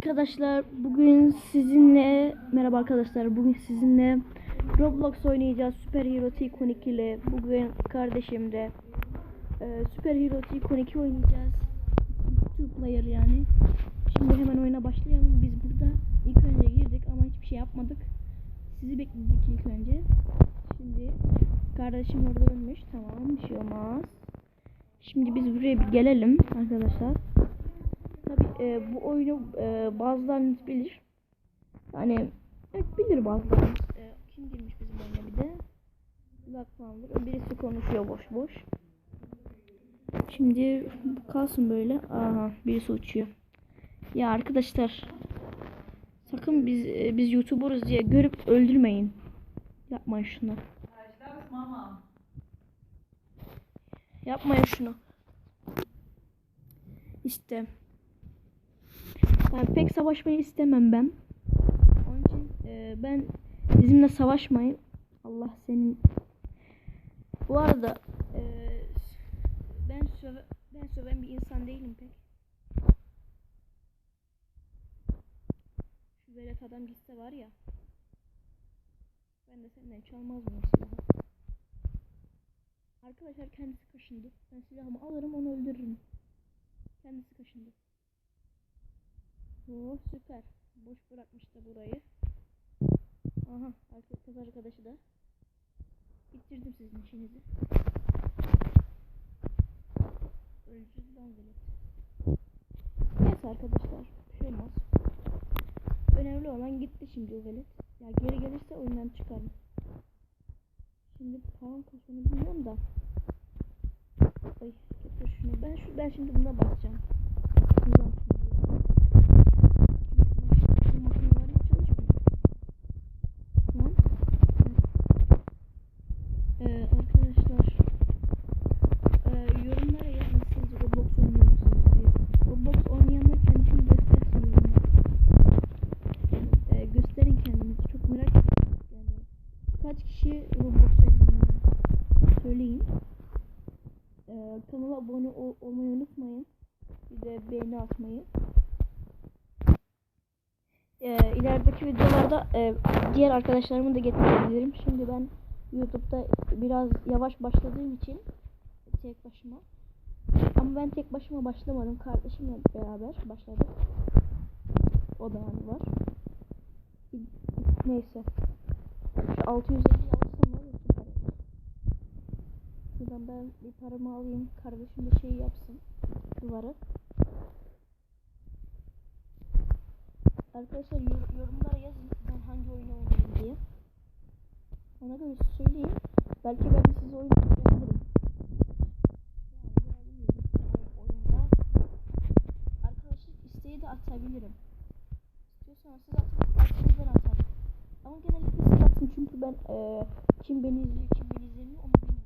Arkadaşlar bugün sizinle merhaba arkadaşlar bugün sizinle Roblox oynayacağız Super Hero Tycoon 2 ile. Bugün kardeşim de e, Super Hero Tycoon 2 oynayacağız. Two player yani. Şimdi hemen oyuna başlayalım. Biz burada ilk önce girdik ama hiçbir şey yapmadık. Sizi bekledik ilk önce. Şimdi kardeşim orada ölmüş. Tamam bir şey olmaz. Şimdi biz buraya bir gelelim arkadaşlar Tabi e, bu oyunu e, bazılarınız bilir. Hani evet, bilir bazılarınız. E, kim girmiş bizim oyuna bir de? Black Panther. Birisi konuşuyor boş boş. Şimdi kalsın böyle. Aha birisi uçuyor. Ya arkadaşlar sakın biz e, biz YouTuber'ız diye görüp öldürmeyin. Yapmayın şunu. Yapmayın şunu. İşte. Yani pek savaşmayı istemem ben. Onun için e, ben bizimle savaşmayın. Allah senin. Bu arada e, ben söve, ben söven bir insan değilim pek. Şu velet adam gitse var ya. Ben de senden çalmaz mıyım silahı? Arkadaşlar kendisi kaşındı. Ben silahımı alırım onu öldürürüm. Kendisi kaşındı. Oo süper. Boş bırakmış da burayı. Aha kız arkadaşı da. Bitirdim sizin işinizi. Ölücü lan velet. Neyse arkadaşlar. Bir şey olmaz. Önemli olan gitti şimdi o velet. Ya geri gelirse oyundan çıkarım. Şimdi param kaçını bilmiyorum da. Ay getir şunu. Ben şu ben şimdi buna basacağım. Hızlan şimdi. Çünkü makineler hiç çalışmıyor. Lan. Ee, arkadaşlar ee, yorumlara yazın siz Roblox oynuyor musunuz diye. Roblox oynayanlar kendisini göstersin yorumlara. Ee, gösterin kendinizi. Çok merak ediyorum. Yani kaç kişi Roblox oynuyor? Söyleyin. Ee, kanala abone ol- olmayı unutmayın. Bir de beğeni atmayı. Ee, ilerideki videolarda e, diğer arkadaşlarımı da getirebilirim. Şimdi ben YouTube'da biraz yavaş başladığım için tek başıma. Ama ben tek başıma başlamadım. Kardeşimle beraber başladık. O da yani var. Neyse. Şu 650 alırsam süper olur. Şuradan ben bir paramı alayım. Kardeşim de şey yapsın. Duvarı. Arkadaşlar yor- yorumlara yazın ben hangi oyunu oynayayım diye. Ona göre söyleyin. Belki ben de size oyun oyunda. Arkadaşlar isteği de atabilirim. İstiyorsanız siz atın, isterseniz ben atarım. Ama genellikle siz atın çünkü ben eee, kim beni izliyor, kim beni izlemiyor onu bilmiyorum.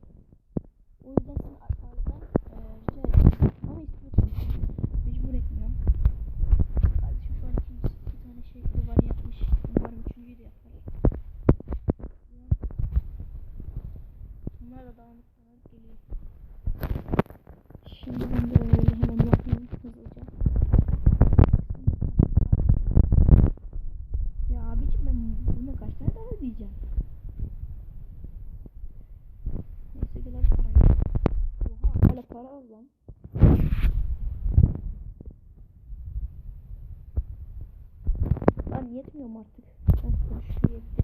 O yüzden sizin atmanızdan eee rica ediyorum. Ama istiyorsanız mecbur etmiyorum. Kardeşim şu an ikinci, iki tane şey duvar yapmış. Umarım üçüncüyü de yapar. Ulan. Bunlar da dağınık dağınık geliyor. Şimdi ben de öyle hemen yapayım hızlıca. Ya abicim ben buna kaç ödeyeceğim? Neyse gel al parayı. Oha hala para az lan. Lan yetmiyor mu artık? Ben şu yetti.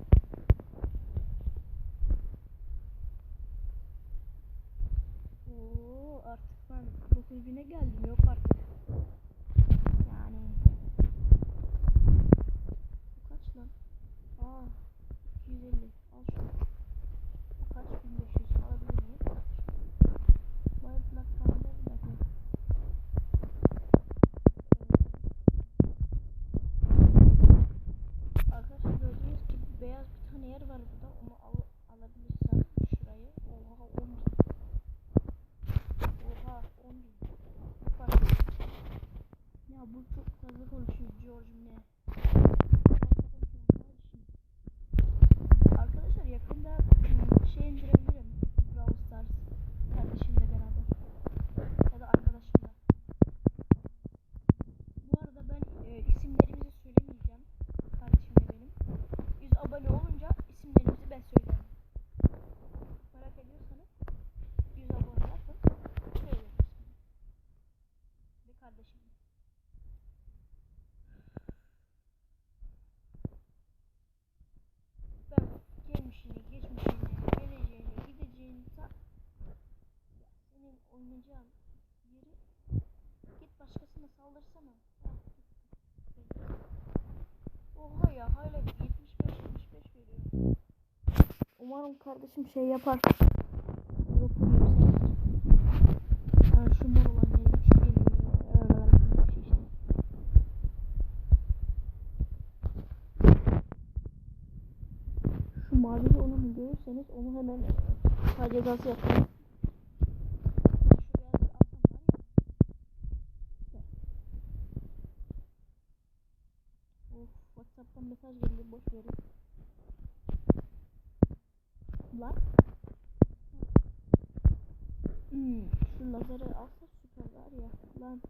Oo artık ben 9000'e geldim yok artık. Yani bu kaç lan? Aa 250 al şunu. Bu kaç 1500 alabilir miyim? Vay Black Panther bir dakika. Ee, Arkadaşlar gördüğünüz gibi beyaz bir tane yer var burada. Onu al alabilirsem şurayı. Oha 10 bin. Oha 10 bin. Yok artık. Ya bu çok fazla konuşuyor George ne? Arkadaşlar yakında hmm, şey indirebilirim. Brawl Stars kardeşimle beraber. Ya da arkadaşımla. Bu arada ben e, isimlerimizi kaldırsana. Oha ya hala 75 75 veriyor. Umarım kardeşim şey yapar. Yok yükseltir. Yani şu mor olan neymiş? Bilmiyorum. Bir şey. Şu mavi onu görürseniz onu hemen gaz yapın. Şu beyazı alsam var ya. Of Whatsapp'tan mesaj geldi boş verin. Lan. Hmm, şu lazeri alsa süper var ya. Lan.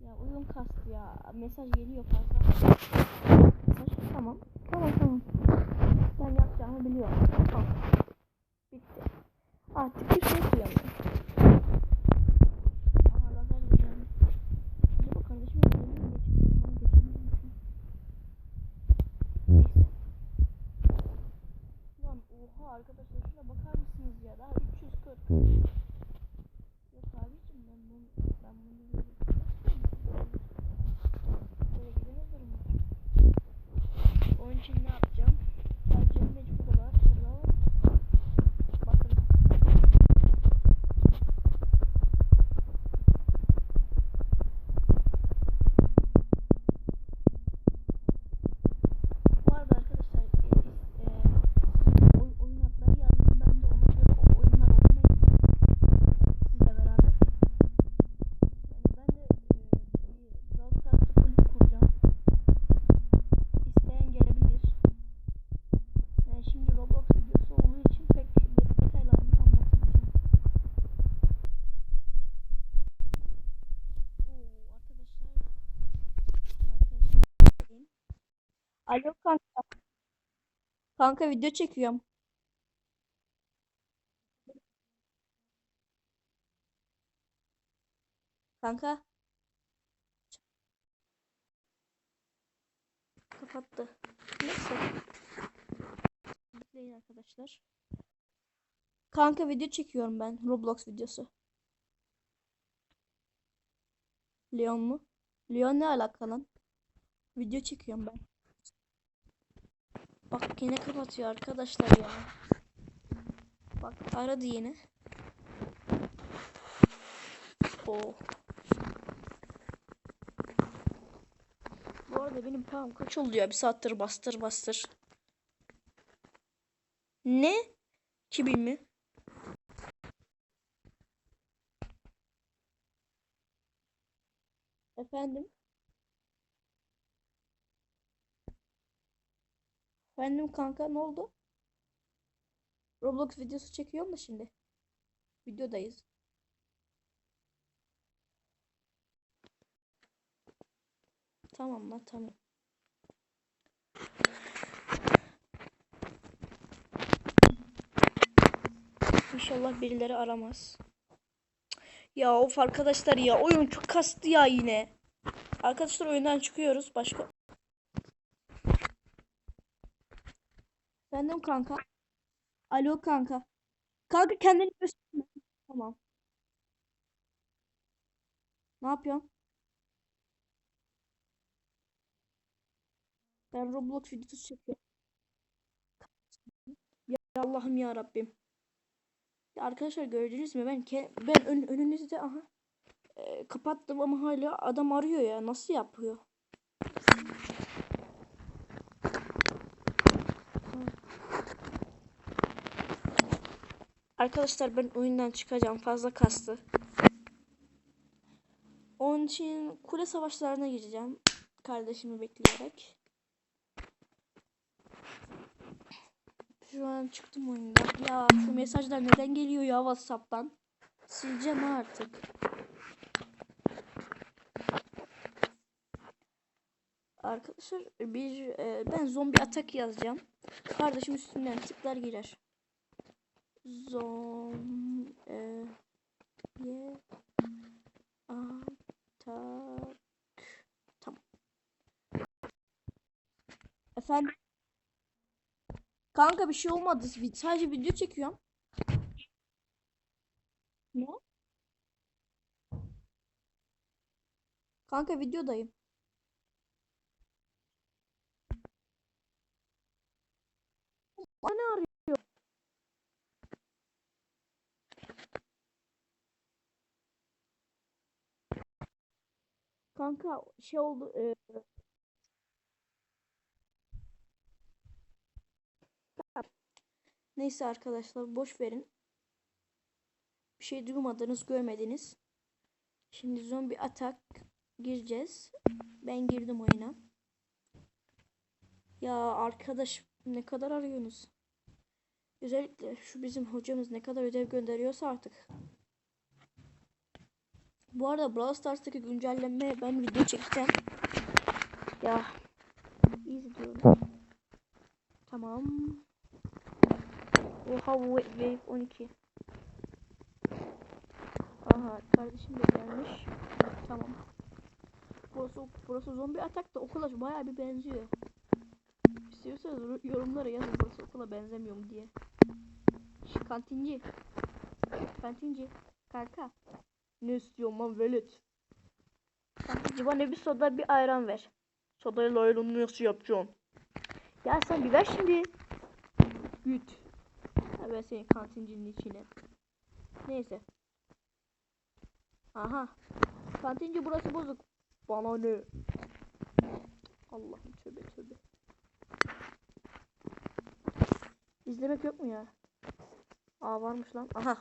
Ya oyun kastı ya. Mesaj geliyor fazla. Mesaj tamam. Tamam tamam. Ben yapacağımı biliyorum. Tamam. Bitti. Artık bir şey yapıyorum. Aha lazer yiyeceğim. Acaba kardeşim lazeri mi geçiyor? Ben geçirmemişim. Neyse. Lan oha arkadaşlar şuna bakar mısınız ya? Daha 340. Yok abicim ben bunu ben bunu böyle böyle gidemez mi? Onun için ne yapacağım? Sadece mecbur olarak şuradan basın. Bu arada arkadaşlar e, e, siz oy, oyun adları yazın ben de ona göre o oyunlar oynayayım sizle beraber. Yani ben de e, bir Brawl Stars'ta kulüp kuracağım. İsteyen gelebilir. Yani şimdi Roblox videosu olduğu için pek de- detaylarını anlatmayacağım. Oo arkadaşlar. Arkadaşlar. Alo kanka. Kanka video çekiyorum. Kanka. Kapattı. Neyse. Bekleyin arkadaşlar. Kanka video çekiyorum ben. Roblox videosu. Leon mu? Leon ne alaka lan? Video çekiyorum ben. Bak yine kapatıyor arkadaşlar ya. Bak aradı yine. Oo. Bu arada benim param kaç oldu ya? Bir saattir bastır bastır. Ne? 2000 mi? Efendim? Efendim kanka ne oldu? Roblox videosu çekiyor mu şimdi? Videodayız. Tamam lan tamam. İnşallah birileri aramaz. Ya of arkadaşlar ya oyun çok kastı ya yine. Arkadaşlar oyundan çıkıyoruz. Başka Efendim kanka. Alo kanka. Kanka kendini gösterme. Tamam. Ne yapıyorsun? Ben Roblox videosu çekiyorum. Ya Allah'ım ya Rabbim. Ya arkadaşlar gördünüz mü? Ben ke- ben ön- önünüzde aha e, kapattım ama hala adam arıyor ya. Nasıl yapıyor? Arkadaşlar ben oyundan çıkacağım. Fazla kastı. Onun için kule savaşlarına gireceğim. Kardeşimi bekleyerek. Şu an çıktım oyundan. Ya şu mesajlar neden geliyor ya Whatsapp'tan? Sileceğim artık. Arkadaşlar bir e, ben zombi atak yazacağım. Kardeşim üstünden tıklar girer. Zom e, ye atak tamam. Efendim Kanka bir şey olmadı. Sadece video çekiyorum. Ne? Kanka videodayım. Bana arıyor. Kanka şey oldu. e, Neyse arkadaşlar boş verin. Bir şey duymadınız, görmediniz. Şimdi zombi atak gireceğiz. Ben girdim oyuna. Ya arkadaş ne kadar arıyorsunuz? Özellikle şu bizim hocamız ne kadar ödev gönderiyorsa artık. Bu arada Brawl Stars'taki güncelleme ben video çekeceğim. Ya easy diyorum. Tamam. Oha wave 12. Aha kardeşim de gelmiş. Tamam. Burası, burası zombi atak da okula bayağı bir benziyor. İstiyorsanız yorumlara yazın burası okula benzemiyor mu diye. Şş, kantinci. Kantinci. Kanka. Ne istiyorsun lan velet? Kantinci bana bir soda bir ayran ver. Sodayla ayranı nasıl yapacaksın? Ya sen bir ver şimdi. Güt. Ha ben senin kantincinin içine. Neyse. Aha. Kantinci burası bozuk. Bana ne? Allah'ım tövbe tövbe. İzlemek yok mu ya? Aa varmış lan. Aha.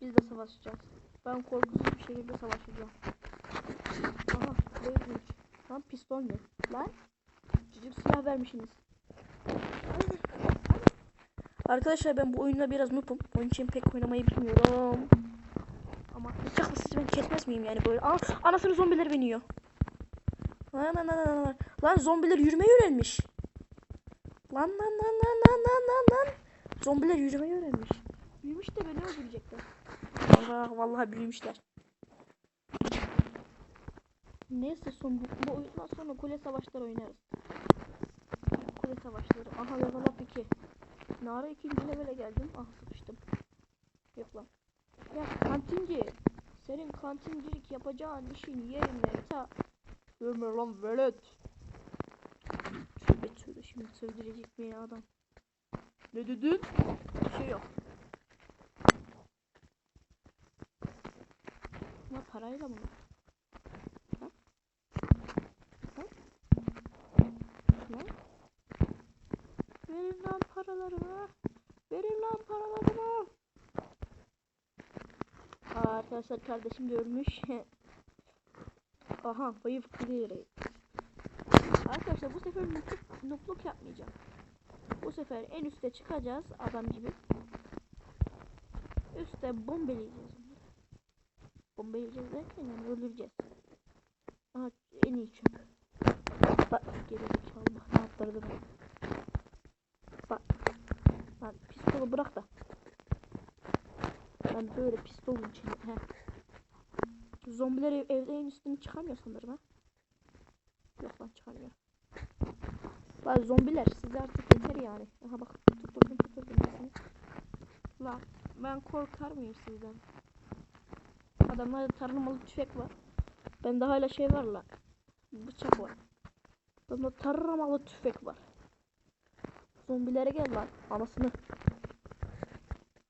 Biz de savaşacağız. Ben korkusuz bir şekilde savaşacağım. Aha. Beyzmiş. Lan pistol ne? Lan. Cicik silah vermişsiniz. Arkadaşlar ben bu oyunda biraz noobum. Onun için pek oynamayı bilmiyorum. Ama bıçakla sizi ben kesmez miyim yani böyle? Aa, anasını zombiler biniyor. Lan lan lan lan lan. Lan zombiler yürümeyi öğrenmiş. Lan lan lan lan lan lan lan lan. Zombiler yürümeyi öğrenmiş. Büyümüş de beni öldürecekler. Allah vallahi büyümüşler. Neyse son bu, bu oyundan sonra kule savaşları oynarız. Kule savaşları. Aha level up 2. Ne ara ikinci levele geldim? Ah sıkıştım. Yok lan. Ya kantinci. Senin kantincilik yapacağın işin yerine ta. Görme lan velet. Tövbe tövbe şimdi sövdürecek beni adam. Ne dedin? Bir şey yok. Parayla mı? Ha? Ha? Lan? Verin lan paralarımı. Verin lan paralarımı. Aa, arkadaşlar kardeşim görmüş. Aha wave clear. Arkadaşlar bu sefer nukluk, nukluk yapmayacağım. Bu sefer en üste çıkacağız adam gibi. Üste bombeleyeceğiz. Onları. Bombeleyeceğiz derken yani öldüreceğiz. Aha en iyi çöp. Bak geri bak ne yaptırdı ben. Bak. Lan pistolu bırak da. Ben böyle pistolun içinde. He. Zombiler ev, evde en üstüne çıkamıyor sanırım ha. Yok lan çıkamıyor. Lan zombiler size artık yeter yani. Aha bak tuturdum tuturdum. Lan ben korkar mıyım sizden? Adamlarda tarlamalı tüfek var. Bende hala şey var lan. Bıçak var. Bende tarlamalı tüfek var. Zombilere gel lan. Anasını.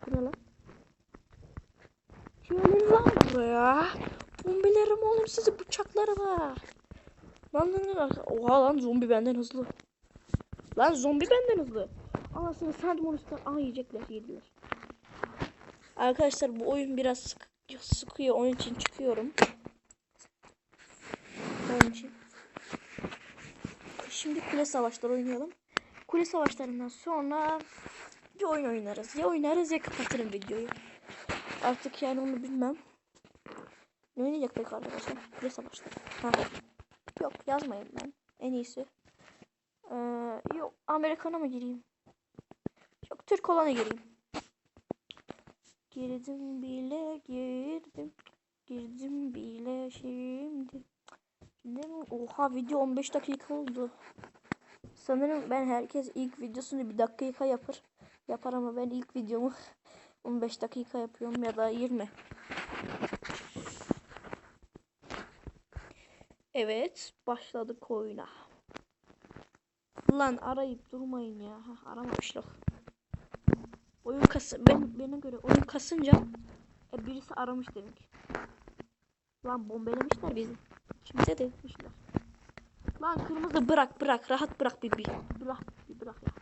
Bu ne lan? Gelin lan buraya. Zombilerim oğlum sizi bıçakları var. Lan lan lan. Oha lan zombi benden hızlı. Lan zombi benden hızlı. Anasını sandım onu üstten. Aa yiyecekler yediler. Arkadaşlar bu oyun biraz sık sıkıyor. Onun için çıkıyorum. Onun için. Şimdi kule savaşları oynayalım. Kule savaşlarından sonra bir oyun oynarız. Ya oynarız ya kapatırım videoyu. Artık yani onu bilmem. Ne oynayacaktık arkadaşlar? Kule savaşları. Ha. Yok yazmayın ben. En iyisi. Ee, yok Amerikan'a mı gireyim? Yok Türk olana gireyim. Girdim bile girdim. Girdim bile şimdi. Şimdi? Oha video 15 dakika oldu. Sanırım ben herkes ilk videosunu bir dakika yapar. Yapar ama ben ilk videomu 15 dakika yapıyorum ya da 20. Evet, başladık oyuna. Lan arayıp durmayın ya. Hah, aramamışlar. Oyun kası ben bana göre oyun kasınca e, birisi aramış demek. Lan bombelemişler bizi. Kimse de etmişler. Lan kırmızı bırak bırak rahat bırak bir bir. Bırak bir bırak ya.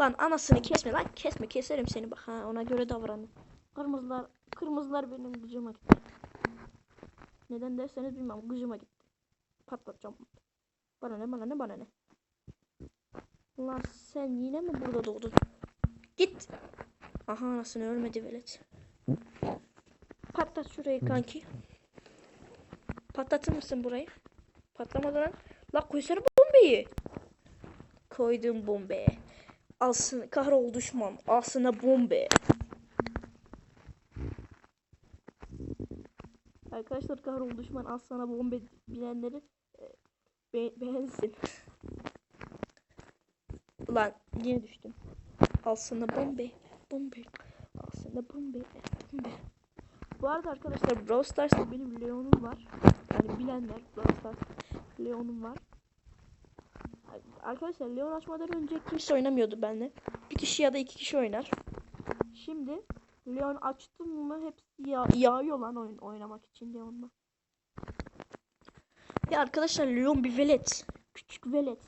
Lan anasını kesme lan kesme keserim seni bak ha ona göre davranın. Kırmızılar kırmızılar benim gıcıma gitti. Neden derseniz bilmem gıcıma gitti. Patlatacağım. Bana ne bana ne bana ne. Lan sen yine mi burada doğdun? Git. Aha anasını ölmedi velet. Patlat şurayı kanki. Patlatır mısın burayı? Patlamadan la koysana bombeyi. Koydum bombe. Alsın kahrol düşman. Alsına bombe. Arkadaşlar kahrol düşman al sana bombe bilenleri e, be beğensin. Ulan yine düştüm. Al sana bombe. Bombe. Al sana bombe. Bombe. Bu arada arkadaşlar Brawl Stars'ta benim Leon'um var. Yani bilenler Brawl Stars Leon'um var. Arkadaşlar Leon açmadan önce kimse oynamıyordu benimle. Bir kişi ya da iki kişi oynar. Şimdi Leon açtım mı hepsi ya yağıyor lan oyun oynamak için Leon'la. Ya arkadaşlar Leon bir velet. Küçük velet.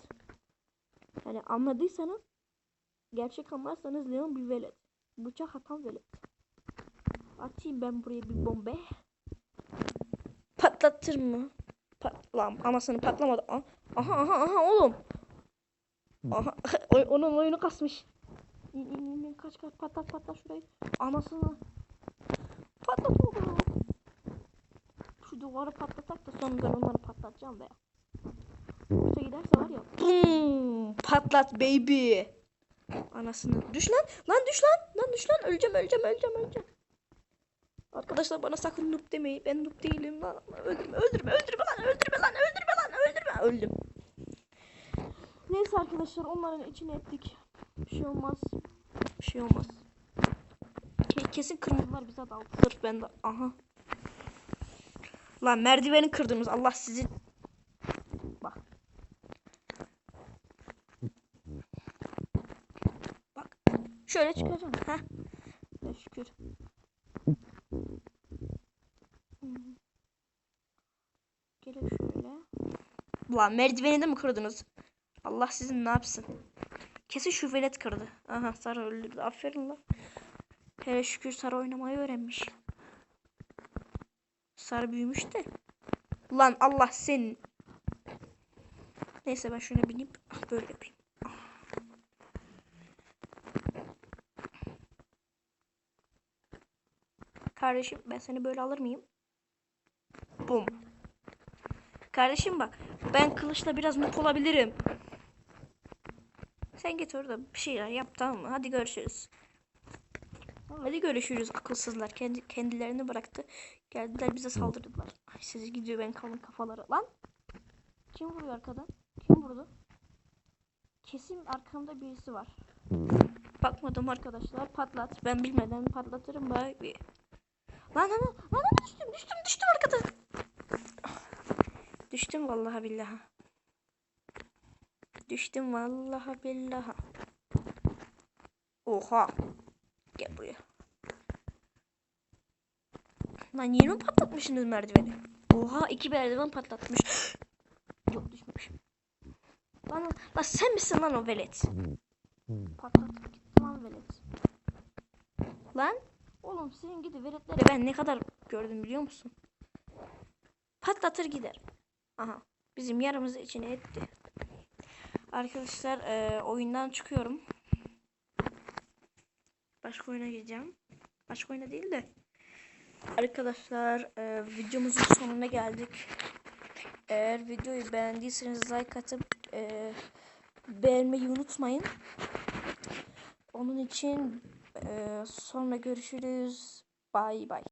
Yani anladıysanız gerçek anlarsanız Leon bir velet. Bıçak atan velet. Atayım ben buraya bir bombe. Patlatır mı? Patlam. Anasını patlamadı. Aha aha aha oğlum. Aha onun oyunu kasmış. Kaç kaç patlat patlat şurayı. Anasını. Patlat oğlum. Şu duvarı patlatak da sonra ben onları patlatacağım be. Üste giderse var ya. Bum, patlat baby. Anasını. Düş lan. Lan düş lan. Lan düş lan. Öleceğim öleceğim öleceğim öleceğim. Arkadaşlar bana sakın noob demeyin. Ben noob değilim lan. Öldürme öldürme öldürme lan öldürme lan öldürme lan öldürme. Öldüm. Neyse arkadaşlar onların içine ettik. Bir şey olmaz. Bir şey olmaz. Ke- Kesin kırmızılar bize daldı. Sırf ben de. Aha. Lan merdiveni kırdınız. Allah sizi. Bak. Bak. Şöyle çıkacağım. Heh. Ya şükür. Gelin şöyle. Lan merdiveni de mi kırdınız? Allah sizin ne yapsın? Kesin şu velet kırdı. Aha Sara öldürdü. Aferin lan. Hele şükür Sara oynamayı öğrenmiş. Sara büyümüş de. Lan Allah senin. Neyse ben şuna bineyim. Ah, Böyle yapayım. Kardeşim ben seni böyle alır mıyım? Bum. Kardeşim bak ben kılıçla biraz mutlu olabilirim. Sen git orada bir şeyler yap tamam mı? Hadi görüşürüz. Hadi görüşürüz akılsızlar. Kendi, kendilerini bıraktı. Geldiler bize saldırdılar. Ay sizi gidiyor ben kalın kafaları. Lan. Kim vuruyor arkadan? Kim vurdu? Kesin arkamda birisi var. Bakmadım arkadaşlar. Patlat. Ben bilmeden patlatırım. Bir. Lan lan lan lan lan, düştüm düştüm düştüm arkadan. Düştüm vallahi billahi. Düştüm vallahi billahi. Oha. Gel buraya. Lan yeni mi patlatmışsınız merdiveni? Oha iki merdiven patlatmış. Yok düşmemişim. Lan, lan, lan sen misin lan o velet? Patlatıp gitti lan velet. Lan oğlum senin gidi veletleri ben ne kadar gördüm biliyor musun? Patlatır gider. Aha bizim yarımızı içine etti. Arkadaşlar e, oyundan çıkıyorum. Başka oyuna gireceğim. Başka oyuna değil de. Arkadaşlar e, videomuzun sonuna geldik. Eğer videoyu beğendiyseniz like atıp e, beğenmeyi unutmayın. Onun için sonra görüşürüz. Bye bye.